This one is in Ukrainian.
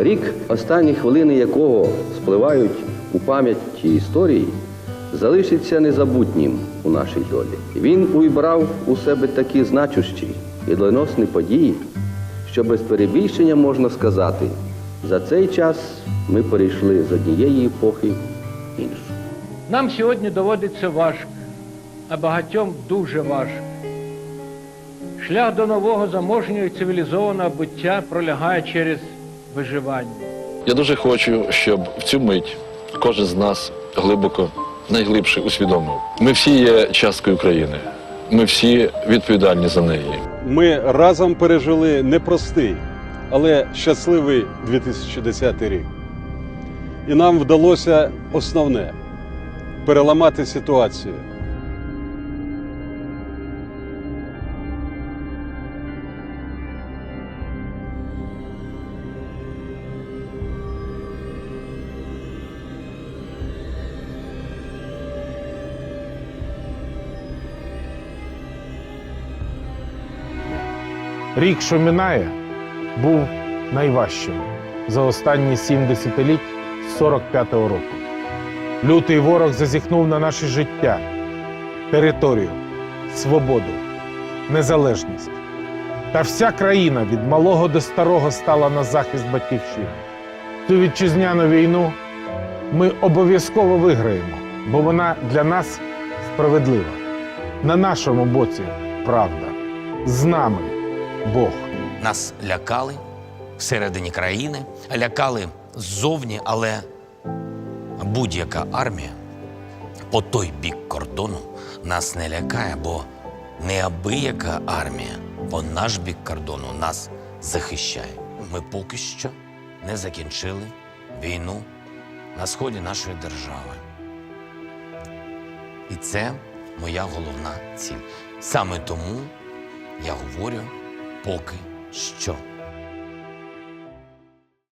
Рік, останні хвилини якого спливають у пам'яті історії, залишиться незабутнім у нашій долі. Він увібрав у себе такі значущі і доленосні події, що без перебільшення можна сказати, за цей час ми перейшли з однієї епохи в іншу. Нам сьогодні доводиться важко, а багатьом дуже важко. Шлях до нового заможнього і цивілізованого буття пролягає через виживання. Я дуже хочу, щоб в цю мить кожен з нас глибоко, найглибше усвідомив. Ми всі є часткою України. Ми всі відповідальні за неї. Ми разом пережили непростий, але щасливий 2010 рік. І нам вдалося основне переламати ситуацію. Рік, що минає, був найважчим за останні сім десятиліть 45-го року. Лютий ворог зазіхнув на наше життя, територію, свободу, незалежність. Та вся країна від малого до старого стала на захист батьківщини. Цю вітчизняну війну ми обов'язково виграємо, бо вона для нас справедлива. На нашому боці правда. З нами Бог. Нас лякали всередині країни, лякали ззовні, але будь-яка армія по той бік кордону нас не лякає, бо неабияка армія по наш бік кордону нас захищає. Ми поки що не закінчили війну на сході нашої держави. І це моя головна ціль. Саме тому я говорю поки що.